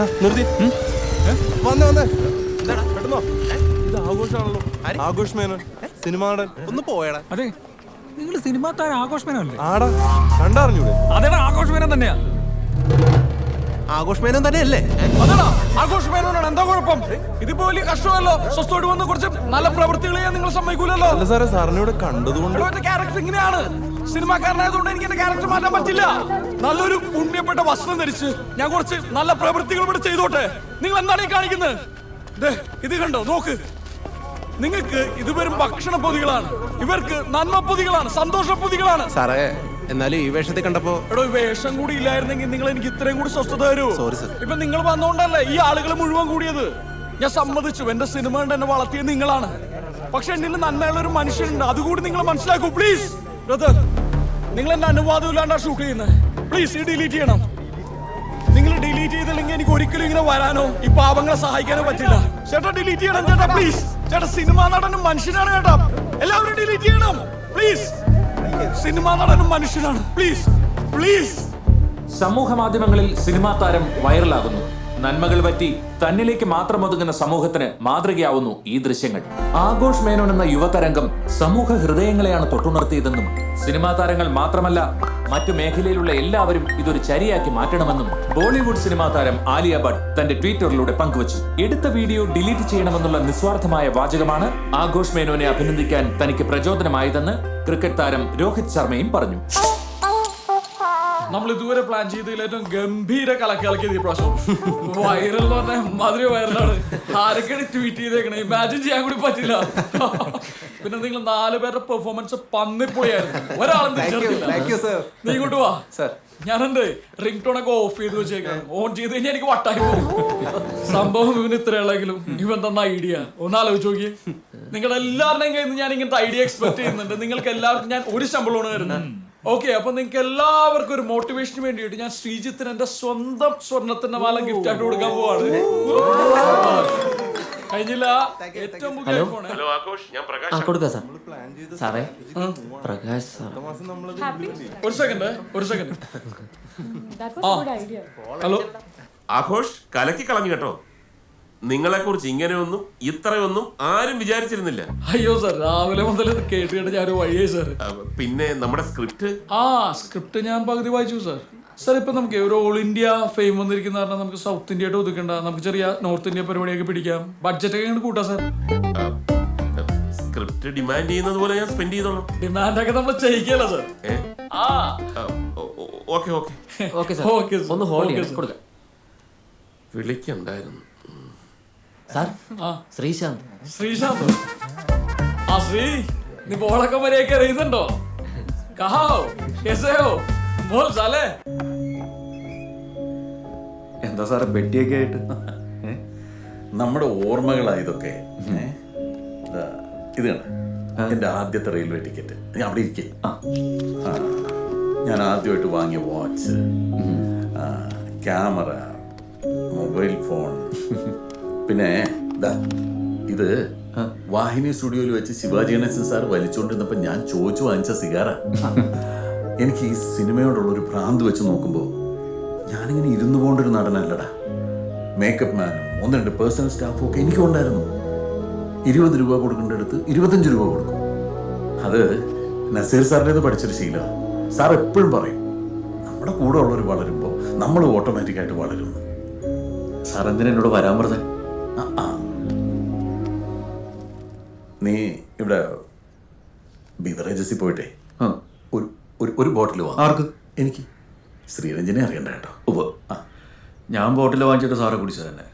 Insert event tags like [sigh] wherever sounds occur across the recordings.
വേണ്ട നിർത്തി. വന്നേ വന്നേ. പെട്ടെന്നോ ഇത് ആഘോഷമാണല്ലോ. ആഘോഷ് മേനോൻ സിനിമ നടൻ ഒന്ന് പോയടാ. അതെ നിങ്ങൾ സിനിമാ ആഘോഷ് ആഘോഷമേനല്ലേ ആടാ കണ്ടറിഞ്ഞൂടെ? അതെടാ ആഘോഷമേനൻ തന്നെയാ. ആഘോഷ് മേനോൻ തന്നെയല്ലേ? അതെടാ ആഘോഷമേനോനാണ് എന്താ കുഴപ്പം? ഇതിപ്പോ വലിയ കഷ്ടമല്ലോ. സ്വസ്ഥമായിട്ട് വന്ന് കുറച്ച് നല്ല പ്രവൃത്തികൾ ചെയ്യാൻ നിങ്ങൾ സമ്മതിക്കൂലല്ലോ. അല്ല സാറേ സാറിനെ ഇവിടെ കണ്ടതുകൊണ്ട് ക്യാരക്ടർ ഇങ്ങനെയാണ്. സിനിമാക്കാരനായതുകൊണ്ട് എനിക്ക് എന്റെ ക്യാരക്ടർ മാറ്റാൻ പറ്റില്ല. നല്ലൊരു പുണ്യപ്പെട്ട വസ്ത്രം ധരിച്ച് ഞാൻ കുറച്ച് നല്ല പ്രവൃത്തികൾ ഇവിടെ ചെയ്തോട്ടെ. നിങ്ങൾ എന്താണ് ഈ കാണിക്കുന്നത്? ഇത് കണ്ടോ? നോക്ക്. നിങ്ങൾക്ക് ഇത് വെറും ഭക്ഷണ പൊതികളാണ്. ഇവർക്ക് നന്മ പൊതികളാണ് സന്തോഷ പൊതികളാണ്. സാറേ എന്നാലും ഈ വേഷത്തിൽ കണ്ടപ്പോ എടോ വേഷം കൂടി ഇല്ലായിരുന്നെങ്കിൽ നിങ്ങൾ എനിക്ക് ഇത്രയും കൂടി സ്വസ്ഥത തരൂ. Sorry sir. ഇപ്പൊ നിങ്ങൾ വന്നോണ്ടല്ലേ ഈ ആളുകൾ മുഴുവൻ കൂടിയത്? ഞാൻ സമ്മതിച്ചു. എന്റെ സിനിമ കണ്ട് എന്നെ വളർത്തിയത് നിങ്ങളാണ്. പക്ഷെ എന്നിൽ നന്മയുള്ള ഒരു മനുഷ്യനുണ്ട്. അതുകൂടി നിങ്ങൾ മനസ്സിലാക്കൂ പ്ലീസ് ബ്രദർ നിങ്ങൾ എന്റെ അനുവാദം ഇല്ലാണ്ടാ ഷൂട്ട് ചെയ്യുന്നത് പ്ലീസ് ഡിലീറ്റ് ചെയ്യണം. നിങ്ങൾ ഡിലീറ്റ് ചെയ്തില്ലെങ്കിൽ എനിക്ക് ഒരിക്കലും ഇങ്ങനെ വരാനോ ഈ പാവങ്ങളെ സഹായിക്കാനോ പറ്റില്ല. ചേട്ടാ ഡിലീറ്റ് ചെയ്യണം ചേട്ടാ പ്ലീസ് ചേട്ടാ സിനിമാ നടനും മനുഷ്യനാണ് ചേട്ടാ. എല്ലാവരും ഡിലീറ്റ് ചെയ്യണം. പ്ലീസ് സിനിമാ നടനും മനുഷ്യനാണ്. പ്ലീസ് പ്ലീസ് സമൂഹ മാധ്യമങ്ങളിൽ സിനിമാ താരം വൈറലാകുന്നു നന്മകൾ പറ്റി തന്നിലേക്ക് മാത്രം ഒതുങ്ങുന്ന സമൂഹത്തിന് മാതൃകയാവുന്നു ഈ ദൃശ്യങ്ങൾ. ആഘോഷ് മേനോൻ എന്ന യുവതരംഗം സമൂഹ ഹൃദയങ്ങളെയാണ് തൊട്ടുണർത്തിയതെന്നും സിനിമാ താരങ്ങൾ മാത്രമല്ല മറ്റു മേഖലയിലുള്ള എല്ലാവരും ഇതൊരു ചരിയാക്കി മാറ്റണമെന്നും ബോളിവുഡ് സിനിമാ താരം ആലിയ ഭട്ട് തന്റെ ട്വിറ്ററിലൂടെ പങ്കുവച്ചു. എടുത്ത വീഡിയോ ഡിലീറ്റ് ചെയ്യണമെന്നുള്ള നിസ്വാർത്ഥമായ വാചകമാണ് ആഘോഷ് മേനോനെ അഭിനന്ദിക്കാൻ തനിക്ക് പ്രചോദനമായതെന്ന് ക്രിക്കറ്റ് താരം രോഹിത് ശർമ്മയും പറഞ്ഞു. നമ്മൾ ഇതുവരെ പ്ലാൻ ചെയ്തതിൽ ഏറ്റവും ഗംഭീര കലക്കി കളിക്കിയത് ഈ പ്രാവശ്യം. വൈറൽ എന്ന് പറഞ്ഞാൽ മധുര വൈറലാണ് ആരൊക്കെയാണ് ട്വീറ്റ് ചെയ്തേക്കണേ? ഇമാജിൻ ചെയ്യാൻ കൂടി പറ്റില്ല. പിന്നെ നിങ്ങൾ നാല് പേരുടെ പെർഫോമൻസ് പന്നിപ്പൊളിയായിരുന്നു ഒരാളും. നീ ഇങ്ങോട്ട് വാ. ഞാൻ എന്റെ റിംഗ് ടോൺ ഒക്കെ ഓഫ് ചെയ്ത് വെച്ചേക്കാം ഓൺ ചെയ്ത് കഴിഞ്ഞാൽ എനിക്ക് വട്ടായി പോകും. സംഭവം ഇവന് ഇത്രയുള്ളെങ്കിലും ഇവൻ തന്ന ഐഡിയ ഒന്ന് ആലോചിച്ച് നോക്കിയേ. നിങ്ങളുടെ എല്ലാവരുടെയും കയ്യിൽ നിന്ന് ഞാൻ ഇങ്ങനത്തെ ഐഡിയ എക്സ്പെക്ട് ചെയ്യുന്നുണ്ട്. നിങ്ങൾക്ക് എല്ലാവർക്കും ഞാൻ ഒരു ശമ്പളമാണ് തരുന്നത്. ഓക്കെ അപ്പൊ നിങ്ങൾക്ക് എല്ലാവർക്കും ഒരു മോട്ടിവേഷന് വേണ്ടിയിട്ട് ഞാൻ ശ്രീജിത്തിന് എന്റെ സ്വന്തം സ്വർണത്തിന്റെ മാല ഗിഫ്റ്റ് ആയിട്ട് കൊടുക്കാൻ പോവാണ്. കഴിഞ്ഞില്ല? ഏറ്റവും പുതിയ ഐഫോൺ ഹലോ ആഘോഷ്. ഞാൻ ആ പ്രകാശ് കൊടുക്കാം സാർ. സാറേ. പ്രകാശ് സാർ. ഒരു സെക്കൻഡ് ഒരു second That was a good idea. Hello Aghosh കലക്കി കളഞ്ഞു കേട്ടോ. നിങ്ങളെ കുറിച്ച് ഇങ്ങനെയൊന്നും ഇത്രയൊന്നും ആരും വിചാരിച്ചിരുന്നില്ല. അയ്യോ സർ രാവിലെ മുതൽ ഇത് കേട്ട് കേട്ട് ഞാൻ വഴിയേ വഴിയായി സാർ പിന്നെ നമ്മുടെ സ്ക്രിപ്റ്റ്? ആ സ്ക്രിപ്റ്റ് ഞാൻ പകുതി വായിച്ചു സർ സർ ഇപ്പൊ നമുക്ക് ഒരു ഓൾ ഇന്ത്യ ഫെയിം വന്നിരിക്കുന്ന കാരണം നമുക്ക് സൗത്ത് ഇന്ത്യ ആയിട്ട് ഒതുക്കണ്ട. നമുക്ക് ചെറിയ നോർത്ത് ഇന്ത്യ പരിപാടിയൊക്കെ പിടിക്കാം. ബഡ്ജറ്റ് ഒക്കെ ഇങ്ങോട്ട് കൂട്ടാം സർ സ്ക്രിപ്റ്റ് ഡിമാൻഡ് ചെയ്യുന്നത് പോലെ ഞാൻ സ്പെൻഡ് ചെയ്തോളാം. ഡിമാൻഡ് ഒക്കെ നമ്മൾ ചെയ്യിക്കല്ല സർ ആ. Okay okay. Okay sir. ഒന്ന് ഹോൾഡ്. കൊടുക്കാം. വിളിക്കണ്ടായിരുന്നു. സാർ ആ. ശ്രീശാന്ത്. ശ്രീശാന്ത്. ആ ശ്രീ നീ ബോളൊക്കെ മര്യാദയ്ക്ക് അറിയുന്നുണ്ടോ കഹാവോ കേസയോ മോൾ സാലേ എന്താ സാറേ പെട്ടിയൊക്കെ ആയിട്ട്? നമ്മുടെ ഓർമ്മകളാ ഇതൊക്കെ ഇത് കണ്ട? എന്റെ ആദ്യത്തെ റെയിൽവേ ടിക്കറ്റ്. ഞാൻ അവിടെ ഇരിക്കേ. ഞാൻ ആദ്യമായിട്ട് വാങ്ങിയ വാച്ച് ക്യാമറ മൊബൈൽ ഫോൺ പിന്നെ ഇത് വാഹിനി സ്റ്റുഡിയോയിൽ വെച്ച് ശിവാജി ഗണേശൻ സാർ വലിച്ചുകൊണ്ടിരുന്നപ്പോൾ ഞാൻ ചോദിച്ചു വാങ്ങിച്ച സിഗാറ. എനിക്ക് ഈ സിനിമയോടുള്ള ഒരു ഭ്രാന്ത് വെച്ച് നോക്കുമ്പോൾ ഞാനിങ്ങനെ ഇരുന്നു പോണ്ടൊരു നടനല്ലടാ. മേക്കപ്പ് മാനും ഒന്ന് രണ്ട് പേഴ്സണൽ സ്റ്റാഫും ഒക്കെ എനിക്കും ഉണ്ടായിരുന്നു ഇരുപത് രൂപ കൊടുക്കേണ്ടടുത്ത് ഇരുപത്തഞ്ച് രൂപ കൊടുക്കും. അത് നസീർ സാറിന്റെ പഠിച്ചൊരു ശീലമാണ് സാർ എപ്പോഴും പറയും നമ്മുടെ കൂടെ ഉള്ളവർ വളരുമ്പോൾ നമ്മൾ ഓട്ടോമാറ്റിക്കായിട്ട് വളരുന്നു സാർ എന്തിനാ എന്നോട് വരാൻ പറഞ്ഞേ? ആ, ആ. നീ ഇവിടെ ബിവറേജസിൽ പോയിട്ടേ ഒരു ഒരു ഒരു ബോട്ടിൽ വാ ആർക്ക്? എനിക്ക്. ശ്രീരഞ്ജനെ അറിയണ്ട കേട്ടോ. ഉവ്വ്. ആ. ഞാൻ ബോട്ടിൽ വാങ്ങിച്ചിട്ട് സാറെ കുടിച്ചത് തന്നെ.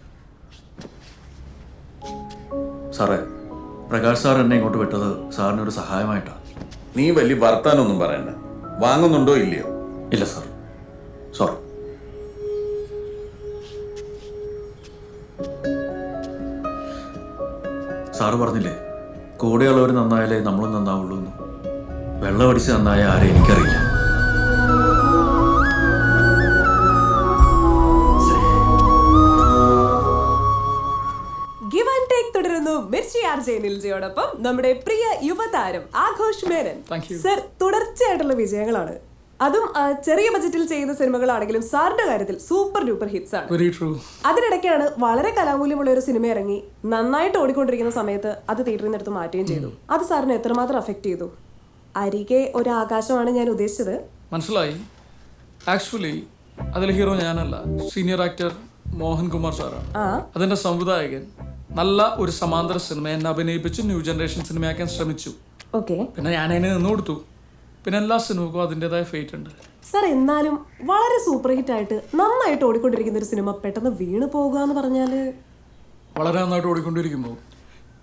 സാറേ പ്രകാശ് സാർ എന്നെ ഇങ്ങോട്ട് വിട്ടത് സാറിനൊരു സഹായമായിട്ടാണ് നീ വലിയ വർത്താനൊന്നും പറയണ്ട. വാങ്ങുന്നുണ്ടോ ഇല്ലയോ? ഇല്ല സാർ. സാറ് പറഞ്ഞില്ലേ കൂടെയുള്ളവർ നന്നായാലേ നമ്മളും നന്നാവുള്ളൂ എന്ന്. വെള്ളമടിച്ച് നന്നായ ആരെ എനിക്കറിയില്ല. തുടരുന്നു മിർച്ചി ആർ ജെ നിൽജയോടൊപ്പം നമ്മുടെ പ്രിയ യുവതാരം ആഘോഷ് മേനൻ. Thank സർ തുടർച്ചയായിട്ടുള്ള വിജയങ്ങളാണ്. അതും ചെറിയ ബജറ്റിൽ ചെയ്യുന്ന സിനിമകളാണെങ്കിലും സാറിന്റെ കാര്യത്തിൽ സൂപ്പർ ഡൂപ്പർ ഹിറ്റ്സ് ആണ്. അതിനിടയ്ക്കാണ് വളരെ കലാമൂല്യമുള്ള ഒരു സിനിമ ഇറങ്ങി നന്നായിട്ട് ഓടിക്കൊണ്ടിരിക്കുന്ന സമയത്ത് അത് തിയേറ്ററിൽ നിന്ന് എടുത്ത് മാറ്റുകയും ചെയ്തു. അത് സാറിനെ എത്രമാത്രം അഫക്റ്റ് ചെയ്തു? അരികെ ഒരു ആകാശമാണ് ഞാൻ ഉദ്ദേശിച്ചത്. മനസ്സിലായി. ആക്ച്വലി അതിലെ ഹീറോ ഞാനല്ല. സീനിയർ ആക്ടർ മോഹൻകുമാർ സാറാണ്. അതിന്റെ സംവിധായകൻ. നല്ല ഒരു സമാന്തര സിനിമ എന്നെ അഭിനയിപ്പിച്ച് ന്യൂ ജനറേഷൻ സിനിമയാക്കാൻ ശ്രമിച്ചു. പിന്നെ ഞാൻ അതിനെ നിന്ന് കൊടുത്തു. പിന്നെ എല്ലാ സിനിമക്കും അതിന്റെതായ ഫേറ്റ് ഉണ്ട്. സർ എന്നാലും വളരെ സൂപ്പർ ഹിറ്റ് ആയിട്ട് നന്നായിട്ട് ഓടിക്കൊണ്ടിരിക്കുന്ന ഒരു സിനിമ പെട്ടെന്ന് വീണ് പോകുക എന്ന് പറഞ്ഞാൽ വളരെ നന്നായിട്ട് ഓടിക്കൊണ്ടിരിക്കുമ്പോൾ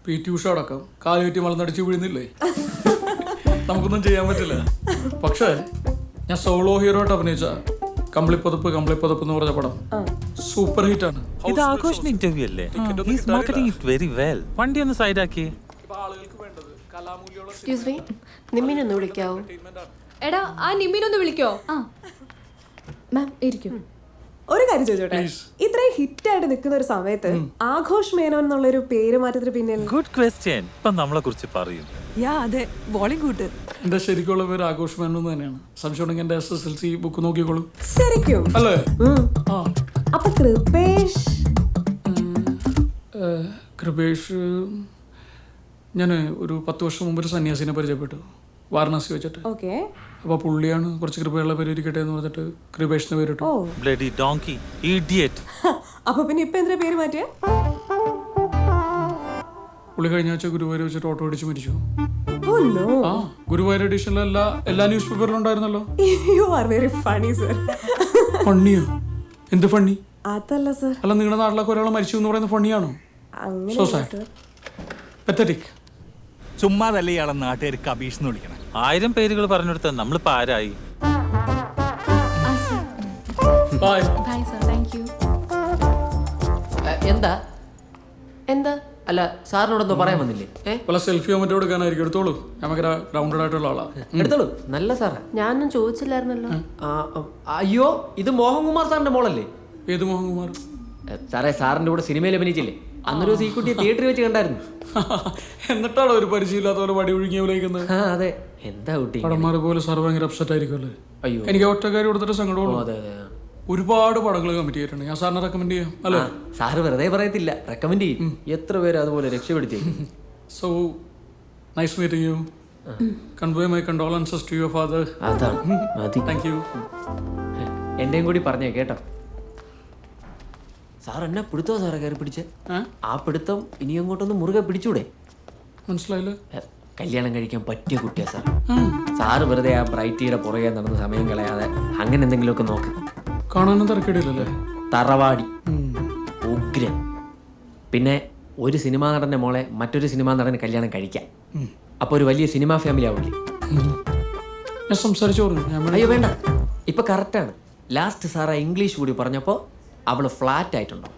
പി ടി ഉഷ അടക്കം കാലുകറ്റി മലന്നടിച്ച് വീഴുന്നില്ലേ? നമുക്കൊന്നും ചെയ്യാൻ പറ്റില്ല. പക്ഷേ ഞാൻ സോളോ ഹീറോ ആയിട്ട് അഭിനയിച്ച കമ്പിളിപ്പതപ്പ് കമ്പിളിപ്പതപ്പ് എന്ന് പറഞ്ഞ പടം സൂപ്പർ ഹിറ്റ് ആണ് ഇത് ആഘോഷിന്റെ ഇന്റർവ്യൂ അല്ലേ? മാർക്കറ്റിംഗ് ഇറ്റ് വെരി വെൽ വണ്ടി ഒന്ന് സൈഡാക്കി വേണ്ടത് മീ നിമ്മിനൊന്ന് വിളിക്കാവോ? എടാ ആ നിമ്മിനൊന്ന് വിളിക്കോ. മാം ഇരിക്കും. ഒരു കാര്യം ചോദിച്ചോട്ടെ? ഇത്രയും ഹിറ്റ് ആയിട്ട് നിൽക്കുന്ന ഒരു സമയത്ത് ആഘോഷ് മേനോൻ എന്നുള്ള ഒരു പേര് മാറ്റത്തിന് പിന്നിൽ ഗുഡ് ക്വസ്റ്റ്യൻ ഇപ്പൊ നമ്മളെ കുറിച്ച് പറയും. യാ അതെ. ബോളിവുഡ് എന്റെ ശരിക്കുള്ള പേര് ആഘോഷ് മേനോൻ എന്ന് തന്നെയാണ്? സംശയം ഉണ്ടെങ്കിൽ എന്റെ S S L C book നോക്കിക്കോളൂ. ശരിക്കും? അല്ലേ? ആ. അപ്പൊ കൃപേഷ് കൃപേഷ് ഞാൻ ഒരു പത്ത് വർഷം മുമ്പ് ഒരു സന്യാസിനെ പരിചയപ്പെട്ടു വാരണാസി വെച്ചിട്ട്. ഓക്കെ. അപ്പോൾ പുള്ളിയാണ് കുറച്ച് കൃപയുള്ള പേര് ഇരിക്കട്ടെ എന്ന് പറഞ്ഞിട്ട് കൃപേഷ് എന്ന് പേരിട്ടു ബ്ലഡി ഡോങ്കി ഇഡിയറ്റ് അപ്പൊ പിന്നെ ഇപ്പൊ പേര് മാറ്റിയ? പുള്ളി കഴിഞ്ഞ ആഴ്ച ഗുരുവായൂർ വെച്ചിട്ട് ഓട്ടോ അടിച്ച് മരിച്ചു. ഓ നോ ആ ഗുരുവായൂർ എഡിഷനിലല്ല എല്ലാ ന്യൂസ് പേപ്പറിലും ഉണ്ടായിരുന്നല്ലോ you are very funny sir ഫണ്ണിയോ എന്ത് ഫണ്ണി അതല്ല സർ അല്ല നിങ്ങളുടെ നാട്ടിലൊക്കെ ഒരാൾ മരിച്ചു എന്ന് പറയുന്നത് ഫണ്ണിയാണോ അങ്ങനെ So പെത്തറ്റിക് ചുമ്മാതല്ല ഇയാളെ നാട്ടുകാർ കബീഷ് എന്ന് വിളിക്കണം? ആയിരം പേരുകൾ പറഞ്ഞെടുത്ത നമ്മളിപ്പോ ആരായി? ബൈ സർ താങ്ക് യു എന്താ? എന്താ? അല്ല സാറിനോടൊന്നും പറയാൻ വന്നില്ലേ? ഏ? പല സെൽഫിയോ മറ്റോ എടുക്കാനായിരിക്കും. എടുത്തോളൂ. നമുക്ക് ഗ്രൗണ്ടഡ് ആയിട്ടുള്ള ആളാ. എടുത്തോളൂ. നല്ല സാറാ. ഞാനൊന്നും ചോദിച്ചില്ലായിരുന്നല്ലോ. ആ, അയ്യോ ഇത് മോഹൻകുമാർ സാറിന്റെ മോളല്ലേ? ഏത് മോഹൻകുമാർ? സാറേ സാറിന്റെ കൂടെ സിനിമയിൽ അഭിനയിച്ചില്ലേ? അന്നൊരു ദിവസം ഈ കുട്ടിയെ തിയേറ്ററിൽ വെച്ച് കണ്ടായിരുന്നു. [laughs] എന്നിട്ടാണോ ഒരു പരിചയമില്ലാത്ത പോലെ വടി ഒഴുകിയ വിളിക്കുന്നത് ആ അതെ. എന്താ കുട്ടി പടന്മാരെ പോലെ സാർ ഭയങ്കര അപ്സെറ്റ് ആയിരിക്കുമല്ലേ അയ്യോ. എനിക്ക് ഒറ്റ കാര്യം കൊടുത്തിട്ട് സങ്കടമുള്ളൂ. അതെ അതെ ഒരുപാട് പടങ്ങൾ കമ്മിറ്റ് ചെയ്തിട്ടുണ്ട്. ഞാൻ സാറിനെ റെക്കമെൻഡ് ചെയ്യാം അല്ലേ? സാറ് വെറുതെ പറയത്തില്ല. റെക്കമെൻഡ് ചെയ്യും. എത്ര പേര് അതുപോലെ രക്ഷപ്പെടുത്തി so nice meeting you convey my condolences to your father അതാണ് താങ്ക് യു എന്റെയും കൂടി പറഞ്ഞേ കേട്ടോ. സാർ എന്നെ പിടുത്തോ സാറേ കയറി പിടിച്ച്? ആ? പിടുത്തം ഇനി അങ്ങോട്ടൊന്ന് മുറുകെ പിടിച്ചൂടെ? മനസ്സിലായില്ല. കല്യാണം കഴിക്കാൻ പറ്റിയ കുട്ടിയാ സാർ. സാറ് വെറുതെ ആ ബ്രൈറ്റിയുടെ പുറകെ നടന്ന് സമയം കളയാതെ അങ്ങനെ എന്തെങ്കിലുമൊക്കെ നോക്ക്. കാണാനും തിരക്കേടില്ലല്ലേ? തറവാടി. ഉഗ്രൻ പിന്നെ ഒരു സിനിമാ നടന്റെ മോളെ മറ്റൊരു സിനിമാ നടന് കല്യാണം കഴിക്കാം. അപ്പൊ ഒരു വലിയ സിനിമാ ഫാമിലി ആവില്ലേ ഞാൻ സംസാരിച്ചോളൂ. അയ്യോ വേണ്ട. ഇപ്പൊ കറക്റ്റാണ് ലാസ്റ്റ് സാറാ ഇംഗ്ലീഷ് കൂടി പറഞ്ഞപ്പോ അവൾ ഫ്ലാറ്റ് ആയിട്ടുണ്ടോ.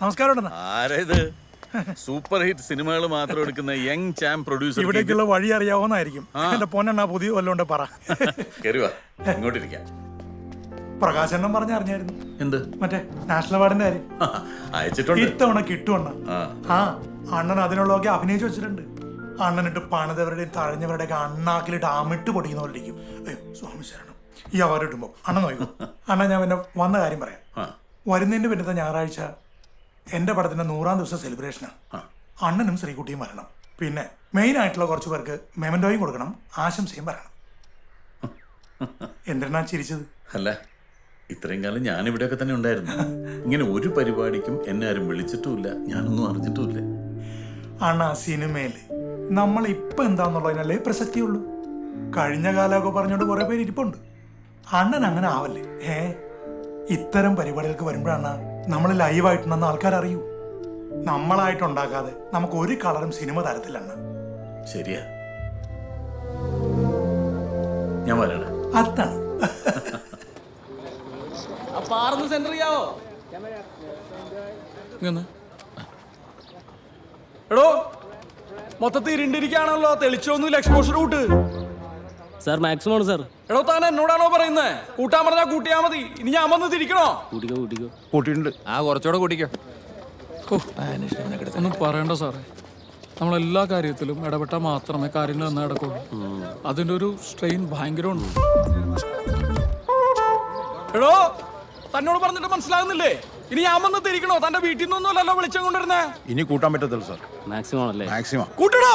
നമസ്കാരം ആരേത്? സൂപ്പർ ഹിറ്റ് സിനിമകൾ മാത്രം എടുക്കുന്ന യങ് ചാം പ്രൊഡ്യൂസർ ഇവിടേക്കുള്ള വഴി അറിയാവുന്നതായിരിക്കും എന്റെ പൊന്നെണ്ണ പുതിയ വല്ലോണ്ട് പറ. ഇങ്ങോട്ടിരിക്കാം. പ്രകാശനം പറഞ്ഞറിഞ്ഞായിരുന്നു എന്ത്? മറ്റേ നാഷണൽ അവാർഡിന്റെ കാര്യം. അയച്ചിട്ടുണ്ട്. ഇത്തവണ കിട്ടുവണ്ണ ആ. അണ്ണൻ അതിനുള്ളതൊക്കെ അഭിനയിച്ചു വെച്ചിട്ടുണ്ട്. അണ്ണനിട്ട് പണിതവരുടെയും തഴഞ്ഞവരുടെയൊക്കെ അണ്ണാക്കിലിട്ട് അമിട്ട് പൊടിക്കുന്ന പോലെ ഇരിക്കും. അയ്യോ സ്വാമി ശരണം. ഈ അവാർഡ് കിട്ടുമ്പോ അണ്ണൻ നോക്കൂ. [laughs] അണ്ണൻ ഞാൻ പിന്നെ വന്ന കാര്യം പറയാം. വരുന്നതിന്റെ പിന്നത്തെ ഞായറാഴ്ച എന്റെ പടത്തിന്റെ നൂറാം ദിവസം സെലിബ്രേഷനാണ് അണ്ണനും ശ്രീകുട്ടിയും വരണം. പിന്നെ മെയിൻ ആയിട്ടുള്ള കുറച്ച് പേർക്ക് മെമന്റോയും കൊടുക്കണം. ആശംസയും പറയണം. [laughs] എന്തിനാ ചിരിച്ചത്? അല്ല? ഇത്രയും കാലം ഞാൻ ഇവിടെയൊക്കെ തന്നെ ഉണ്ടായിരുന്നു. ഇങ്ങനെ ഒരു പരിപാടിക്കും എന്നെ ആരും വിളിച്ചിട്ടുമില്ല. ഞാനൊന്നും അറിഞ്ഞിട്ടുമില്ല. അണ്ണാ സിനിമയിൽ നമ്മൾ ഇപ്പൊ എന്താന്നുള്ളതിനല്ലേ പ്രസക്തിയുള്ളൂ. കഴിഞ്ഞ കാലമൊക്കെ പറഞ്ഞോണ്ട് കുറെ പേര് ഇരിപ്പുണ്ട്. അണ്ണൻ അങ്ങനെ ആവല്ലേ? ഏ ഇത്തരം പരിപാടികൾക്ക് വരുമ്പോഴാണ് നമ്മൾ ലൈവായിട്ടുണ്ടെന്ന് ആൾക്കാർ അറിയൂ നമ്മളായിട്ടുണ്ടാക്കാതെ നമുക്ക് ഒരു കളറും സിനിമ തരത്തില്ല അണ്ണ. ശരിയാ. ഞാൻ വരണേ അതാണ്. പാർന്ന് സെന്റർ ചെയ്യാവോ? ഇങ്ങനെ. എടോ മൊത്തത്തിൽ ഇരുണ്ടിരിക്കുകയാണല്ലോ. തെളിച്ചൊന്നുമില്ല എക്സ്പോഷർ കൂട്ട്. സർ മാക്സിമം ആണ് സാർ. എടോ താൻ എന്നോടാണോ പറയുന്നേ? കൂട്ടാൻ പറഞ്ഞാ കൂട്ടിയാ മതി. ഇനി ഞാൻ വന്ന് തിരിക്കണോ? കൂട്ടിക്കോ കൂട്ടിക്കോ. കൂട്ടിയിട്ടുണ്ട്. ആ കുറച്ചുകൂടെ കൂട്ടിക്കോ. ഒന്നും പറയണ്ട സാറേ. നമ്മളെല്ലാ കാര്യത്തിലും ഇടപെട്ടാൽ മാത്രമേ കാര്യങ്ങൾ നന്നായി നടക്കുള്ളൂ. അതിന്റെ ഒരു സ്ട്രെയിൻ ഭയങ്കരമുണ്ട്. എടോ തന്നോട് പറഞ്ഞിട്ട് മനസ്സിലാകുന്നില്ലേ? ഇനി ഞാൻ വന്ന് തിരിക്കണോ? തന്റെ വീട്ടിൽ നിന്നൊന്നുമല്ലല്ലോ വിളിച്ചു കൊണ്ടിരുന്നേ ഇനി കൂട്ടാൻ പറ്റത്തില്ല സാർ മാക്സിമം അല്ലേ മാക്സിമം. കൂട്ടണോ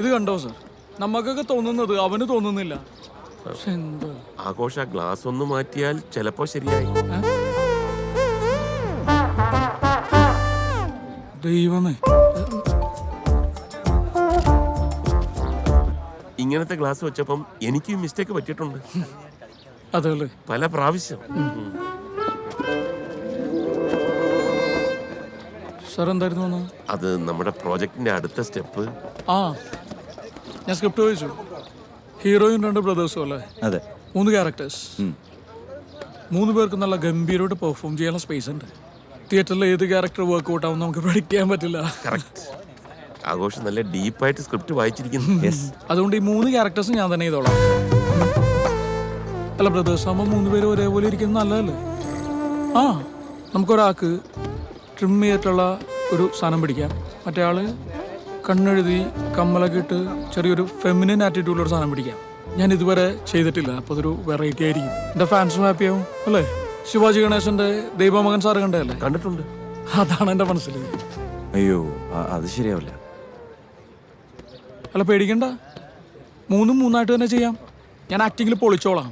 ഇത് കണ്ടോ സാർ നമുക്കൊക്കെ തോന്നുന്നത് അവന് തോന്നുന്നില്ല. പക്ഷെ എന്താ? ആഘോഷ ഗ്ലാസ് ഒന്ന് മാറ്റിയാൽ ചിലപ്പോ ശരിയായി. ദൈവമേ. ഇങ്ങനത്തെ ഗ്ലാസ് വെച്ചപ്പം എനിക്കും മിസ്റ്റേക്ക് പറ്റിയിട്ടുണ്ട്. പല പ്രാവശ്യം. സാർ എന്തായിരുന്നു അത് നമ്മുടെ പ്രോജക്റ്റിന്റെ അടുത്ത സ്റ്റെപ്പ്. ആ ഞാൻ സ്ക്രിപ്റ്റ് വായിച്ചു. ഹീറോയും രണ്ട് ബ്രദേഴ്സും അല്ലേ? അതെ. മൂന്ന് ക്യാരക്ടേഴ്സ്. മൂന്ന് പേർക്ക് നല്ല ഗംഭീരമായിട്ട് പെർഫോം ചെയ്യാനുള്ള സ്പേസ് ഉണ്ട്. തിയേറ്ററിൽ ഏത് ക്യാരക്ടർ വർക്ക് ഔട്ട് ആവും നമുക്ക് predict ചെയ്യാൻ പറ്റില്ല. കറക്റ്റ് ആഘോഷം നല്ല ഡീപ്പായിട്ട് സ്ക്രിപ്റ്റ് വായിച്ചിരിക്കുന്നു. അതുകൊണ്ട് ഈ മൂന്ന് ക്യാരക്ടേഴ്സും ഞാൻ തന്നെ ചെയ്തോളാം. അല്ല ബ്രദേഴ്സ് ആകുമ്പോൾ മൂന്ന് പേര് ഒരേപോലെ ഇരിക്കുന്നത് നല്ലതല്ലേ? ആ നമുക്കൊരാൾക്ക് ട്രിം ചെയ്തിട്ടുള്ള ഒരു സാധനം പിടിക്കാം. മറ്റേ ആൾ കണ്ണെഴുതി കമ്മലൊക്കെ ഇട്ട് ചെറിയൊരു ഫെമിനിൻ ആറ്റിറ്റ്യൂഡിലൊരു സാധനം പിടിക്കാം. ഞാൻ ഇതുവരെ ചെയ്തിട്ടില്ല അപ്പോൾ അതൊരു വെറൈറ്റി ആയിരിക്കും. എന്റെ ഫാൻസും ഹാപ്പി ആവും അല്ലേ? ശിവാജി ഗണേശന്റെ ദൈവമകൻ സാറ് കണ്ടതല്ലേ? കണ്ടിട്ടുണ്ട്. അതാണ് എന്റെ മനസ്സിൽ. അയ്യോ അത് ശരിയാവില്ല. അല്ല പേടിക്കണ്ട. മൂന്നും മൂന്നായിട്ട് തന്നെ ചെയ്യാം. ഞാൻ ആക്ടിങ്ങിൽ പൊളിച്ചോളാം.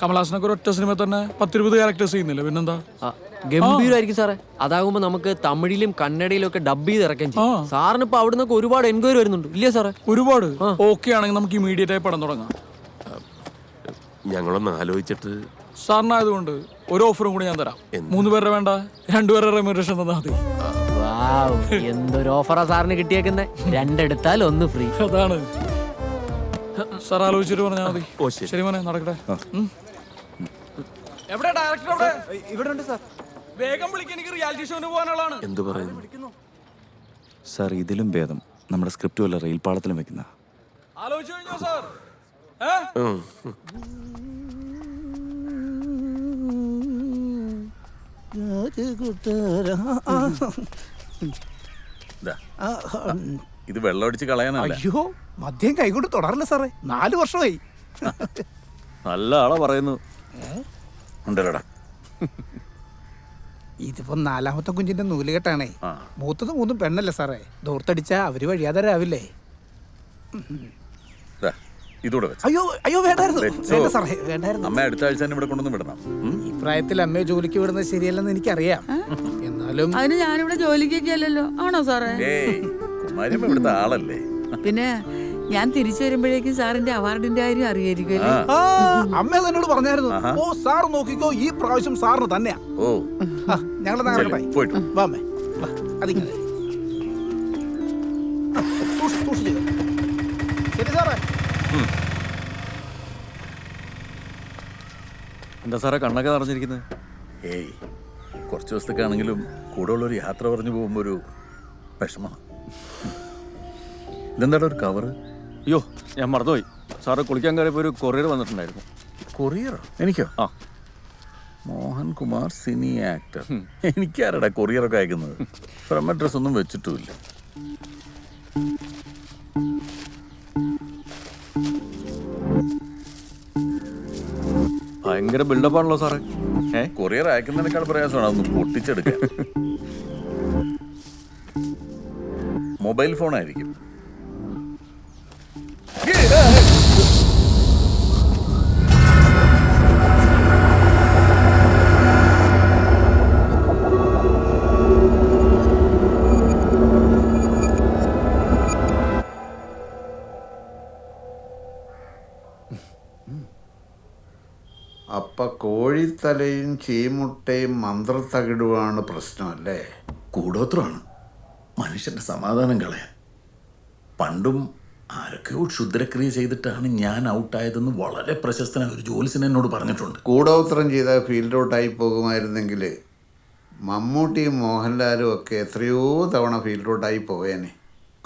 കമലഹാസനൊക്കെ ഒരു ഒറ്റ സിനിമ തന്നെ പത്തിരുപത് ക്യാരക്ടേഴ്സ് ചെയ്യുന്നില്ല? പിന്നെന്താ? ഗംഭീരമായിരിക്കും സാറേ. അതാകുമ്പോ നമുക്ക് തമിഴിലും കന്നഡയിലും ഒക്കെ ഡബ് ചെയ്ത് ഇറക്കാൻ ചെയ്യും. സാറിന് ഇപ്പൊ അവിടെ നിന്നൊക്കെ ഒരുപാട് എൻക്വയറി വരുന്നുണ്ട്. ഇല്ലേ സാറേ? ഒരുപാട്. ഓക്കെ ആണെങ്കിൽ നമുക്ക് ഇമീഡിയറ്റ് ആയി പടം തുടങ്ങാം. ഞങ്ങളൊന്ന് ആലോചിച്ചിട്ട് സാറിനായതുകൊണ്ട് ഒരു ഓഫറും കൂടി ഞാൻ തരാം. മൂന്ന് പേരുടെ വേണ്ട രണ്ടുപേരുടെ റെമ്യൂറേഷൻ തന്നാൽ മതി. വാവ്, എന്തൊരു ഓഫറാ സാറിന് കിട്ടിയേക്കുന്നെ? രണ്ടെടുത്താൽ ഒന്ന് ഫ്രീ അതാണ്. സാർ ആലോചിച്ചിട്ട് പറഞ്ഞാൽ മതി. ശരി. മോനെ നടക്കട്ടെ. എവിടെ ഡയറക്ടർ എവിടെ ഇവിടെ ഉണ്ട് സാർ. വേഗം വിളിക്ക് എനിക്ക് റിയാലിറ്റി ഷോന് പോകാനുള്ളതാണ് എന്തു പറയുന്നു സാർ ഇതിലും ഭേദം. നമ്മുടെ സ്ക്രിപ്റ്റ് വല്ല റെയിൽ പാളത്തിലും വെക്കുന്ന ആലോചിച്ചു കഴിഞ്ഞോ സാർ. ഇത്. വെള്ളമടിച്ച് കളയാനല്ല. അയ്യോ മദ്യം കൈകൊണ്ട് തുടരില്ല സാറേ. നാല് വർഷമായി. നല്ല ആളാ പറയുന്നു ഉണ്ടല്ലോടാ. ഇതിപ്പോ നാലാമത്തെ കുഞ്ഞിന്റെ നൂലുകെട്ടാണേ മൂത്തത് മൂന്നും പെണ്ണല്ലേ സാറേ? ദൂർത്തടിച്ച അവർ വഴിയാതരാവില്ലേ ദാ, ഇതൂടെ വെച്ച്. അയ്യോ അയ്യോ വേണ്ടായിരുന്നു. വെച്ചോ. വേണ്ട സാറേ വേണ്ടായിരുന്നു. അമ്മ അടുത്ത ആഴ്ച തന്നെ ഇവിടെ കൊണ്ടൊന്നും വിടണം. ഉം? ഈ പ്രായത്തിൽ അമ്മയെ ജോലിക്ക് വിടുന്നത് ശരിയല്ലെന്ന് എനിക്കറിയാം. എന്നാലും അതിന് ഞാനിവിടെ ജോലിക്കൊക്കെ അല്ലല്ലോ. ആണോ സാറേ? ഏയ് കുമാരിയമ്മ ഇവിടുത്തെ ആളല്ലേ. പിന്നെ ഞാൻ തിരിച്ചു വരുമ്പോഴേക്കും സാറിന്റെ അവാർഡിന്റെ കാര്യം അറിയായിരിക്കും ആ. അമ്മ എന്നോട് പറഞ്ഞായിരുന്നു. ഓ സാർ നോക്കിക്കോ ഈ പ്രാവശ്യം സാറിന് തന്നെയാ. ഓ. ഞങ്ങൾ ചെല്ല്, പോയിട്ട് വാ. വാ അമ്മേ. വാ അതിങ്ങനെ. ശരി സാറേ. എന്താ സാറേ കണ്ണൊക്കെ നിറഞ്ഞിരിക്കുന്നത് ഏയ് കുറച്ച് ദിവസത്തേക്കാണെങ്കിലും കൂടെ ഉള്ളൊരു യാത്ര പറഞ്ഞു പോകുമ്പോൾ ഒരു വിഷമം. ഇതെന്താടാ ഒരു കവറ് അയ്യോ ഞാൻ മറന്നുപോയി. സാറ് കുളിക്കാൻ കയറിയപ്പോൾ ഒരു കൊറിയർ വന്നിട്ടുണ്ടായിരുന്നു. കൊറിയറോ? എനിക്കോ? ആ. Mohankumar cine actor. എനിക്കാരടാ കൊറിയറൊക്കെ അയക്കുന്നത്? ഫ്രം അഡ്രസ് ഒന്നും വെച്ചിട്ടുമില്ല. ഭയങ്കര ബിൽഡപ്പാണല്ലോ സാറേ. ഏ? കൊറിയർ അയക്കുന്നതിനേക്കാൾ പ്രയാസമാണ് അതൊന്ന് പൊട്ടിച്ചെടുക്കാൻ. [laughs] മൊബൈൽ ഫോൺ അപ്പൊ കോഴിത്തലയും ചീമുട്ടയും മന്ത്രത്തകിടുവാണ് പ്രശ്നമല്ലേ? കൂടോത്രമാണ്. മനുഷ്യന്റെ സമാധാനം കളയാൻ. പണ്ടും ആരൊക്കെയോ ക്ഷുദ്രക്രിയ ചെയ്തിട്ടാണ് ഞാൻ ഔട്ടായതെന്ന് വളരെ പ്രശസ്തനായ ഒരു ജോലിസിന് എന്നോട് പറഞ്ഞിട്ടുണ്ട്. കൂടോത്രം ചെയ്ത ഫീൽഡ് ഔട്ടായി പോകുമായിരുന്നെങ്കിൽ മമ്മൂട്ടിയും മോഹൻലാലും ഒക്കെ എത്രയോ തവണ ഫീൽഡ് ഔട്ടായി പോയേനെ.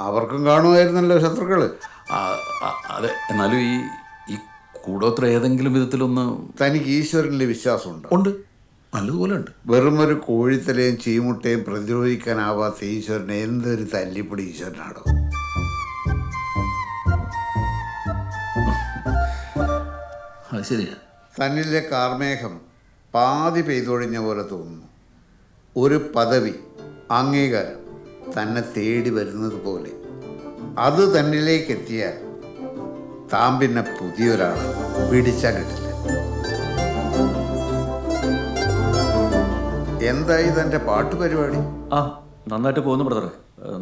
അവർക്കും കാണുമായിരുന്നല്ലോ ശത്രുക്കൾ അതെ. എന്നാലും ഈ കൂടോത്ര ഏതെങ്കിലും വിധത്തിലൊന്ന് തനിക്ക് ഈശ്വരനിൽ വിശ്വാസം ഉണ്ട്. ഉണ്ട് നല്ലതുപോലെ ഉണ്ട്. വെറും ഒരു കോഴിത്തലയും ചീമുട്ടയും പ്രതിരോധിക്കാനാവാത്ത ഈശ്വരനെ എന്തൊരു തല്ലിപ്പൊടി ഈശ്വരനാണോ? അത് ശരിയാ. തന്നിലെ കാർമേഘം പാതി പെയ്തൊഴിഞ്ഞ പോലെ തോന്നുന്നു. ഒരു പദവി അംഗീകാരം തന്നെ തേടി വരുന്നത് പോലെ. അത് തന്നിലേക്ക് എത്തിയാൽ താൻ പിന്നെ പുതിയൊരാൾ പിടിച്ചാൽ കിട്ടില്ല. എന്തായി തന്റെ പാട്ട് പരിപാടി? ആ നന്നായിട്ട് പോകുന്നു ബ്രദർ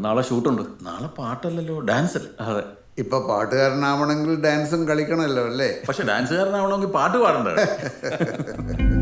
നാളെ ഷൂട്ടുണ്ട്. നാളെ പാട്ടല്ലല്ലോ ഡാൻസ് അല്ലേ അതെ. ഇപ്പൊ പാട്ടുകാരനാവണമെങ്കിൽ ഡാൻസും കളിക്കണമല്ലോ അല്ലേ? പക്ഷെ ഡാൻസുകാരനാവണമെങ്കിൽ പാട്ട് പാടണ്ടേ? [laughs]